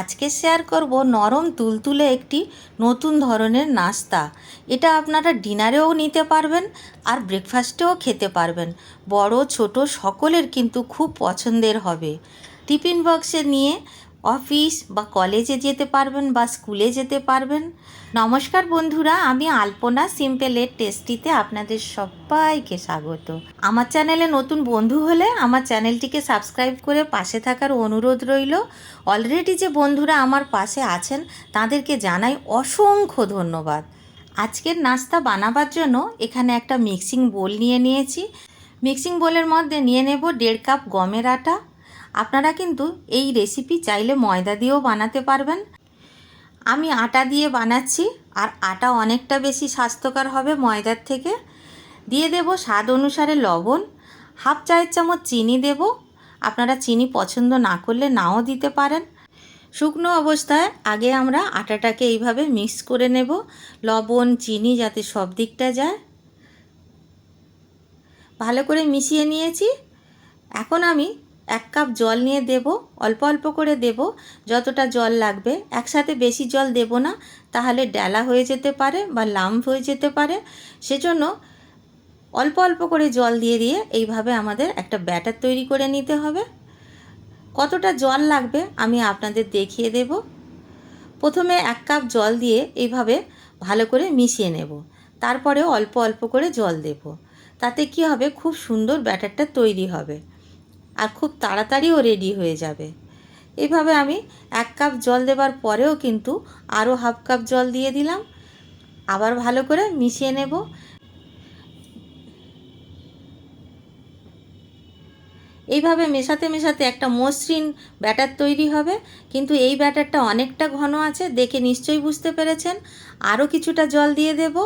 আজকে শেয়ার করব নরম তুলতুলে একটি নতুন ধরনের নাস্তা। এটা আপনারা ডিনারেও নিতে পারবেন আর ব্রেকফাস্টেও খেতে পারবেন। বড়, ছোট সকলের কিন্তু খুব পছন্দের হবে। টিফিন বক্সে নিয়ে অফিস বা কলেজে যেতে পারবেন বা স্কুলে যেতে পারবেন। নমস্কার বন্ধুরা, আমি আলপনা সিম্পলের টেস্টিতে আপনাদের সবাইকে স্বাগত। আমার চ্যানেলে নতুন বন্ধু হলে আমার চ্যানেলটিকে সাবস্ক্রাইব করে পাশে থাকার অনুরোধ রইল। অলরেডি যে বন্ধুরা আমার পাশে আছেন, তাদেরকে জানাই অসংখ্য ধন্যবাদ। আজকের নাস্তা বানাবার জন্য এখানে একটা মিক্সিং বোল নিয়ে নিয়েছি। মিক্সিং বোলের মধ্যে নিয়ে নেব দেড় কাপ গমের আটা আপনারা কিন্তু এই রেসিপি চাইলে ময়দা দিয়েও বানাতে পারবেন। আমি আটা দিয়ে বানাচ্ছি, আর আটা অনেকটা বেশি স্বাস্থ্যকর হবে ময়দার থেকে। দিয়ে দেব স্বাদ অনুসারে লবণ, হাফ চায়ের চামচ চিনি দেব। আপনারা চিনি পছন্দ না করলে নাও দিতে পারেন। শুকনো অবস্থায় আগে আমরা আটাটাকে এইভাবে মিক্স করে নেব। লবণ, চিনি যাতে সব দিকটা যায়। ভালো করে মিশিয়ে নিয়েছি। এখন আমি এক কাপ জল নিয়ে দেব, অল্প অল্প করে দেব, যতটা জল লাগবে। একসাথে বেশি জল দেব না, তাহলে ডেলা হয়ে যেতে পারে বা লাম্প হয়ে যেতে পারে। সেজন্য অল্প অল্প করে জল দিয়ে দিয়ে এইভাবে আমাদের একটা ব্যাটার তৈরি করে নিতে হবে। কতটা জল লাগবে আমি আপনাদের দেখিয়ে দেব। প্রথমে এক কাপ জল দিয়ে এইভাবে ভালো করে মিশিয়ে নেব। তারপরে অল্প অল্প করে জল দেব। তাতে কি হবে? খুব সুন্দর ব্যাটারটা তৈরি হবে। আর খুব তাড়াতাড়িও রেডি হয়ে যাবে। এভাবে আমি এক কাপ জল দেবার পরেও কিন্তু আরও হাফ কাপ জল দিয়ে দিলাম। আবার ভালো করে মিশিয়ে নেব। এইভাবে মেশাতে মেশাতে একটা মসৃণ ব্যাটার তৈরি হবে। কিন্তু এই ব্যাটারটা অনেকটা ঘন আছে, দেখে নিশ্চয়ই বুঝতে পেরেছেন। আরও কিছুটা জল দিয়ে দেব।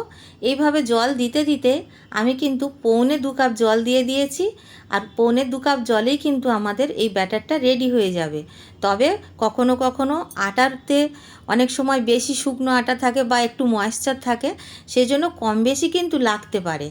এইভাবে জল দিতে দিতে আমি কিন্তু পৌনে দু কাপ জল দিয়ে দিয়েছি। আর পৌনে দু কাপ জলেই কিন্তু আমাদের এই ব্যাটারটা রেডি হয়ে যাবে। তবে কখনো কখনো আটাতে অনেক সময় বেশি শুকনো আটা থাকে বা একটু ময়েশ্চার থাকে, সেজন্য কম বেশি কিন্তু লাগতে পারে।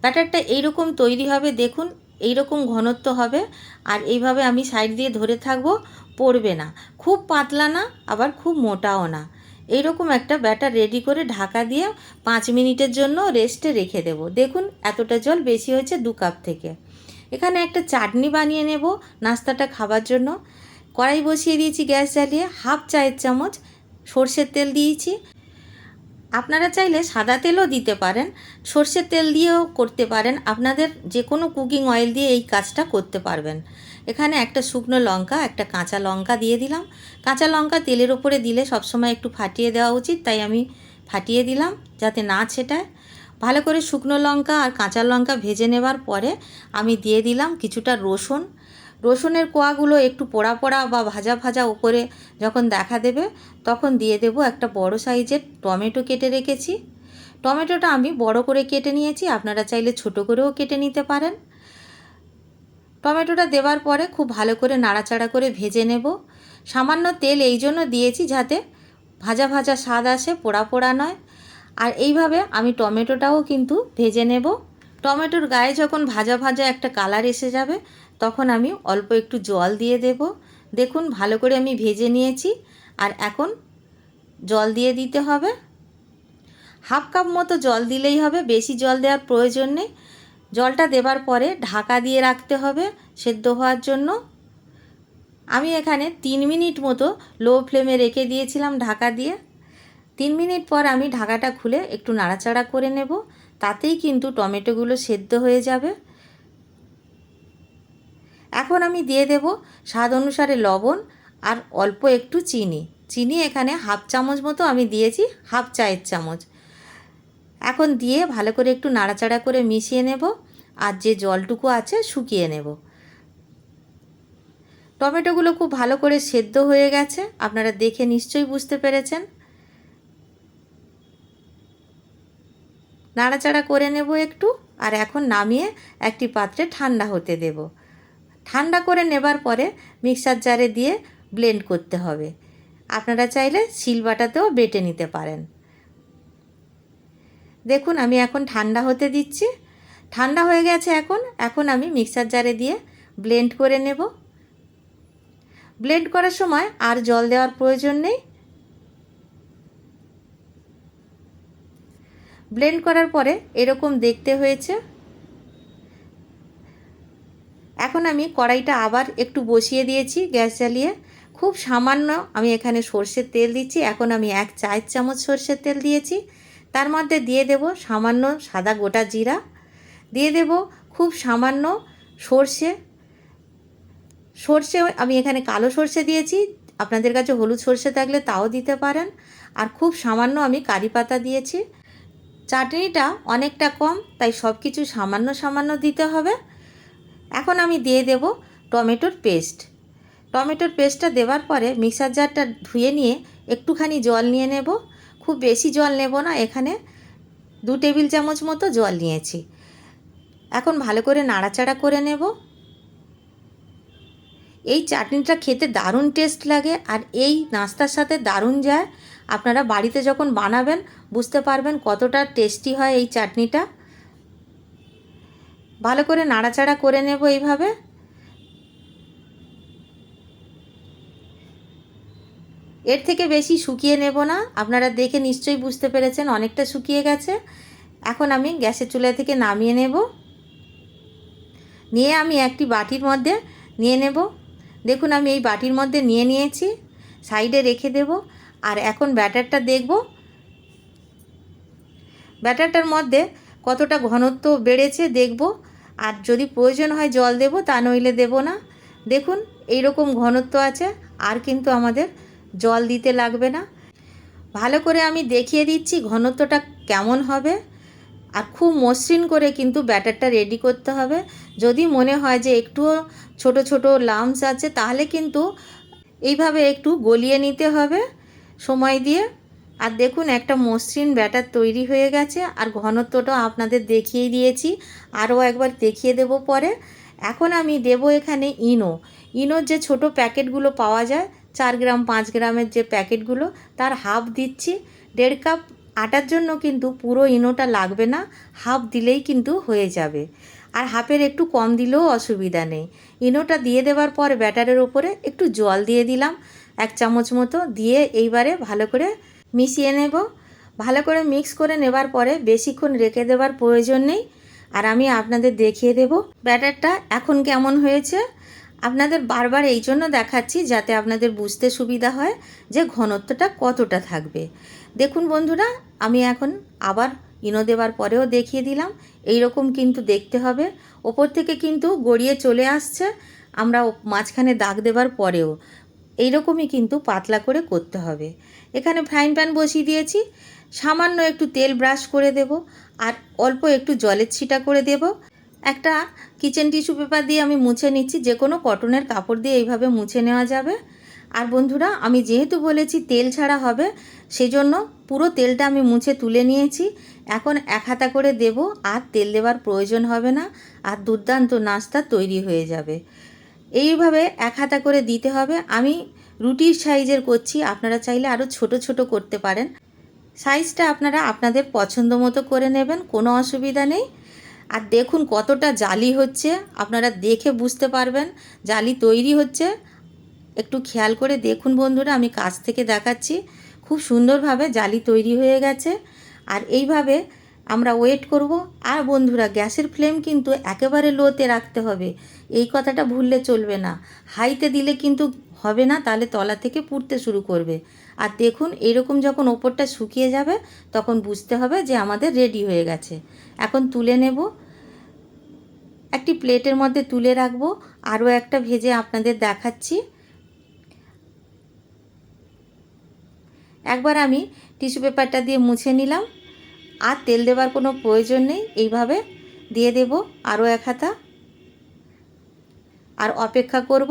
ব্যাটারটা এইরকম তৈরি হবে, দেখুন, এইরকম ঘনত্ব হবে। আর এইভাবে আমি সাইড দিয়ে ধরে থাকব, পড়বে না। খুব পাতলা না, আবার খুব মোটাও না। এইরকম একটা ব্যাটার রেডি করে ঢাকা দিয়ে পাঁচ মিনিটের জন্য রেস্টে রেখে দেব। দেখুন এতটা জল বেশি হয়েছে দু কাপ থেকে। এখানে একটা চাটনি বানিয়ে নেব নাস্তাটা খাবার জন্য। কড়াই বসিয়ে দিয়েছি গ্যাস জ্বালিয়ে হাফ চায়ের চামচ সর্ষের তেল দিয়েছি। আপনারা চাইলে সাদা তেলও দিতে পারেন সর্ষের তেল দিয়েও করতে পারেন। আপনাদের যে কোনো কুকিং অয়েল দিয়ে এই কাজটা করতে পারবেন। এখানে একটা শুকনো লঙ্কা, একটা কাঁচা লঙ্কা দিয়ে দিলাম। কাঁচা লঙ্কা তেলের ওপরে দিলে সবসময় একটু ফাটিয়ে দেওয়া উচিত, তাই আমি ফাটিয়ে দিলাম যাতে না ছেটায়। ভালো করে শুকনো লঙ্কা আর কাঁচা লঙ্কা ভেজে নেবার পরে আমি দিয়ে দিলাম কিছুটা রসুন। রসুনের কোয়াগুলো একটু পোড়া পোড়া বা ভাজা ভাজা উপরে যখন দেখা দেবে, তখন দিয়ে দেব একটা বড় সাইজের টমেটো কেটে রেখেছি। টমেটোটা আমি বড় করে কেটে নিয়েছি, আপনারা চাইলে ছোট করেও কেটে নিতে পারেন। টমেটোটা দেওয়ার পরে খুব ভালো করে নাড়াচাড়া করে ভেজে নেব। সামান্য তেল এই জন্য দিয়েছি যাতে ভাজা ভাজা স্বাদ আসে, পোড়া পোড়া নয়। আর এইভাবে আমি টমেটোটাও কিন্তু ভেজে নেব। টমেটোর গায়ে যখন ভাজা ভাজা একটা কালার এসে যাবে তখন আমি অল্প একটু জল দিয়ে দেব। দেখুন, ভালো করে আমি ভেজে নিয়েছি। আর এখন জল দিয়ে দিতে হবে। হাফ কাপ মতো জল দিলেই হবে, বেশি জল দেওয়ার প্রয়োজন নেই। জলটা দেবার পরে ঢাকা দিয়ে রাখতে হবে সেদ্ধ হওয়ার জন্য। আমি এখানে তিন মিনিট মতো লো ফ্লেমে রেখে দিয়েছিলাম ঢাকা দিয়ে। তিন মিনিট পর আমি ঢাকাটা খুলে একটু নাড়াচাড়া করে নেব। তাতেই কিন্তু টমেটোগুলো সেদ্ধ হয়ে যাবে। এখন আমি দিয়ে দেব স্বাদ অনুসারে লবণ আর অল্প একটু চিনি। চিনি এখানে হাফ চামচ মতো আমি দিয়েছি, হাফ চায়ের চামচ। এখন দিয়ে ভালো করে একটু নাড়াচাড়া করে মিশিয়ে নেব আর যে জলটুকু আছে শুকিয়ে নেব। টমেটোগুলো খুব ভালো করে সেদ্ধ হয়ে গেছে, আপনারা দেখে নিশ্চয়ই বুঝতে পেরেছেন। নাড়াচাড়া করে নেব একটু আর এখন নামিয়ে একটি পাত্রে ঠান্ডা হতে দেব। ঠান্ডা করে নেবার পরে মিক্সার জারে দিয়ে ব্লেন্ড করতে হবে। আপনারা চাইলে শিলবাটাতেও বেটে নিতে পারেন। দেখুন, আমি এখন ঠান্ডা হতে দিচ্ছি। ঠান্ডা হয়ে গেছে এখন। এখন আমি মিক্সার জারে দিয়ে ব্লেন্ড করে নেব। ব্লেন্ড করার সময় আর জল দেওয়ার প্রয়োজন নেই। ব্লেন্ড করার পরে এরকম দেখতে হয়েছে। এখন আমি কড়াইটা আবার একটু বসিয়ে দিয়েছি গ্যাস জ্বালিয়ে। খুব সামান্য আমি এখানে সর্ষের তেল দিচ্ছি। এখন আমি এক চায়ের চামচ সর্ষের তেল দিয়েছি। তার মধ্যে দিয়ে দেব সামান্য সাদা গোটা জিরা। দিয়ে দেব খুব সামান্য সর্ষে। সর্ষে আমি এখানে কালো সর্ষে দিয়েছি। আপনাদের কাছে হলুদ সর্ষে থাকলে তাও দিতে পারেন। আর খুব সামান্য আমি কারি পাতা দিয়েছি। চাটনিটা অনেকটা কম, তাই সব কিছু সামান্য সামান্য দিতে হবে। এখন আমি দিয়ে দেব টমেটোর পেস্ট। টমেটোর পেস্টটা দেওয়ার পরে মিক্সার জারটা ধুয়ে নিয়ে একটুখানি জল নিয়ে নেব। খুব বেশি জল নেব না, এখানে দু টেবিল চামচ মতো জল নিয়েছি। এখন ভালো করে নাড়াচাড়া করে নেব। এই চাটনিটা খেতে দারুণ টেস্ট লাগে আর এই নাস্তার সাথে দারুণ যায়। আপনারা বাড়িতে যখন বানাবেন, বুঝতে পারবেন কতটা টেস্টি হয় এই চাটনিটা। ভালো করে নাড়াচাড়া করে নেব এইভাবে। এর থেকে বেশি শুকিয়ে নেব না। আপনারা দেখে নিশ্চয়ই বুঝতে পেরেছেন অনেকটা শুকিয়ে গেছে। এখন আমি গ্যাসের চুলা থেকে নামিয়ে নেব। নিয়ে আমি একটি বাটির মধ্যে নিয়ে নেব। দেখুন আমি এই বাটির মধ্যে নিয়ে নিয়েছি, সাইডে রেখে দেব আর এখন ব্যাটারটা দেখব। ব্যাটারটার মধ্যে কতটা ঘনত্ব বেড়েছে দেখব। আর যদি প্রয়োজন হয় জল দেব তা নইলে দেব না। দেখুন এই রকম ঘনত্ব আছে, আর কিন্তু আমাদের জল দিতে লাগবে না। ভালো করে আমি দেখিয়ে দিচ্ছি ঘনত্বটা কেমন হবে। আর খুব মসৃণ করে কিন্তু ব্যাটারটা রেডি করতে হবে। যদি মনে হয় যে একটুও ছোট ছোট লামস আছে, তাহলে কিন্তু এইভাবে একটু গলিয়ে নিতে হবে সময় দিয়ে। আর দেখুন, একটা মসৃণ ব্যাটার তৈরি হয়ে গেছে। আর ঘনত্বটা আপনাদের দেখিয়ে দিয়েছি। আরও একবার দেখিয়ে দেব পরে। এখন আমি দেব এখানে ইনো। ইনোর যে ছোট প্যাকেটগুলো পাওয়া যায়, চার গ্রাম, পাঁচ গ্রামের যে প্যাকেটগুলো, তার হাফ দিচ্ছি। দেড় কাপ আটার জন্য কিন্তু পুরো ইনোটা লাগবে না। হাফ দিলেই কিন্তু হয়ে যাবে। আর হাফের একটু কম দিলেও অসুবিধা নেই। ইনোটা দিয়ে দেওয়ার পর ব্যাটারের ওপরে একটু জল দিয়ে দিলাম। এক চামচ মতো দিয়ে এইবারে ভালো করে মিশিয়ে নেব। ভালো করে মিক্স করে নেবার পরে বেশিক্ষণ রেখে দেওয়ার প্রয়োজন নেই। আর আমি আপনাদের দেখিয়ে দেব ব্যাটারটা এখন কেমন হয়েছে। আপনাদের বারবার এই জন্য দেখাচ্ছি যাতে আপনাদের বুঝতে সুবিধা হয় যে ঘনত্বটা কতটা থাকবে। দেখুন বন্ধুরা, আমি এখন আবার ইনো দেওয়ার পরেও দেখিয়ে দিলাম। এই রকম কিন্তু দেখতে হবে। ওপর থেকে কিন্তু গড়িয়ে চলে আসছে। আমরা মাঝখানে দাগ দেওয়ার পরেও। এই রকমই কিন্তু পাতলা করে করতে হবে। এখানে ফ্রাইং প্যান বসিয়ে দিয়েছি। সামান্য একটু তেল ব্রাশ করে দেব আর অল্প একটু জলের ছিটা করে দেব। একটা কিচেন টিস্যু পেপার দিয়ে আমি মুছে নিচ্ছি, যে কোনো কটনের কাপড় দিয়ে এইভাবে মুছে নেওয়া যাবে। আর বন্ধুরা, আমি যেহেতু বলেছি তেল ছাড়া হবে, সেজন্য পুরো তেলটা আমি মুছে তুলে নিয়েছি। এখন এক হাতা করে দেব, আর তেল দেওয়ার প্রয়োজন হবে না, আর দুর্দান্ত নাস্তা তৈরি হয়ে যাবে। এইভাবে এক হাতা করে দিতে হবে। আমি রুটির সাইজের করছি, আপনারা চাইলে আরও ছোট ছোট করতে পারেন। সাইজটা আপনারা আপনাদের পছন্দ মতো করে নেবেন, কোনো অসুবিধা নেই। আর দেখুন কতটা জালি হচ্ছে, আপনারা দেখে বুঝতে পারবেন, জালি তৈরি হচ্ছে। একটু খেয়াল করে দেখুন বন্ধুরা, আমি কাছ থেকে দেখাচ্ছি। খুব সুন্দরভাবে জালি তৈরি হয়ে গেছে। আর এইভাবে আমরা ওয়েট করব। আর বন্ধুরা, গ্যাসের ফ্লেম কিন্তু একেবারে লোতে রাখতে হবে। এই কথাটা ভুললে চলবে না। হাইতে দিলে কিন্তু হবে না, তাহলে তলা থেকে পুড়তে শুরু করবে। আর দেখুন, এরকম যখন ওপরটা শুকিয়ে যাবে, তখন বুঝতে হবে যে আমাদের রেডি হয়ে গেছে। এখন তুলে নেব। একটি প্লেটের মধ্যে তুলে রাখব। আরও একটা ভেজে আপনাদের দেখাচ্ছি। একবার আমি টিস্যু পেপারটা দিয়ে মুছে নিলাম। আর তেল দেবার কোনো প্রয়োজন নেই, এইভাবে দিয়ে দেব আরও এক হাতা। আর অপেক্ষা করব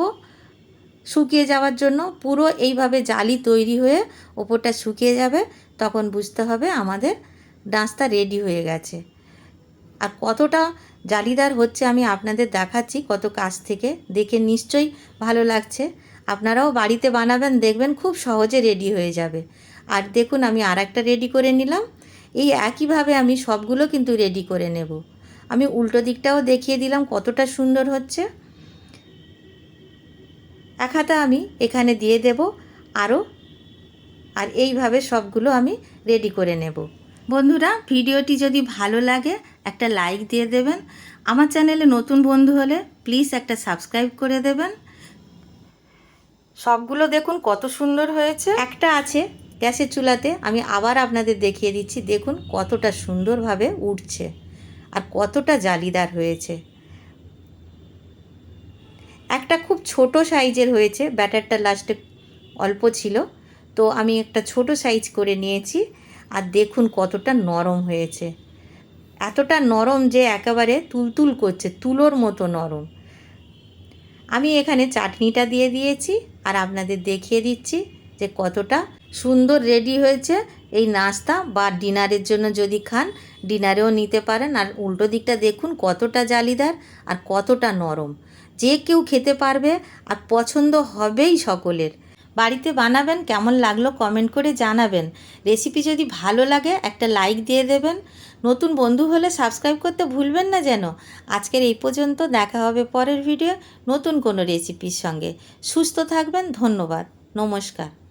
শুকিয়ে যাওয়ার জন্য। পুরো এইভাবে জালি তৈরি হয়ে ওপরটা শুকিয়ে যাবে, তখন বুঝতে হবে আমাদের ডাঁসটা রেডি হয়ে গেছে। আর কতটা জালিদার হচ্ছে আমি আপনাদের দেখাচ্ছি, কত কাছ থেকে দেখে নিশ্চয়ই ভালো লাগছে। আপনারাও বাড়িতে বানাবেন, দেখবেন খুব সহজে রেডি হয়ে যাবে। আর দেখুন আমি আর একটা রেডি করে নিলাম। এই একইভাবে আমি সবগুলো কিন্তু রেডি করে নেব। আমি উল্টো দিকটাও দেখিয়ে দিলাম কতটা সুন্দর হচ্ছে। এক হাতা আমি এখানে দিয়ে দেব আরও। আর এইভাবে সবগুলো আমি রেডি করে নেব। বন্ধুরা, ভিডিওটি যদি ভালো লাগে, একটা লাইক দিয়ে দেবেন। আমার চ্যানেলে নতুন বন্ধু হলে প্লিজ একটা সাবস্ক্রাইব করে দেবেন। সবগুলো দেখুন কত সুন্দর হয়েছে। একটা আছে গ্যাসের চুলাতে আমি আবার আপনাদের দেখিয়ে দিচ্ছি, দেখুন কতটা সুন্দরভাবে উঠছে আর কতটা জালিদার হয়েছে। একটা খুব ছোট সাইজের হয়েছে, ব্যাটারটা লাস্টে অল্প ছিল। তো আমি একটা ছোট সাইজ করে নিয়েছি আর দেখুন কতটা নরম হয়েছে। এতটা নরম যে একেবারে তুলতুল করছে, তুলোর মতো নরম। আমি এখানে চাটনিটা দিয়ে দিয়েছি আর আপনাদের দেখিয়ে দিচ্ছি যে কতটা সুন্দর রেডি হয়েছে। এই নাস্তা বা ডিনারের জন্য যদি খান, ডিনারেও নিতে পারেন। আর উল্টো দিকটা দেখুন, কতটা জালিদার আর কতটা নরম। যে কেউ খেতে পারবে আর পছন্দ হবেই সকলের। বাড়িতে বানাবেন, কেমন লাগল কমেন্ট করে জানাবেন। রেসিপি যদি ভালো লাগে, একটা লাইক দিয়ে দেবেন। নতুন বন্ধু হলে সাবস্ক্রাইব করতে ভুলবেন না যেন। আজকের এই পর্যন্ত দেখা হবে পরের ভিডিও নতুন কোনো রেসিপির সঙ্গে। সুস্থ থাকবেন, ধন্যবাদ। নমস্কার।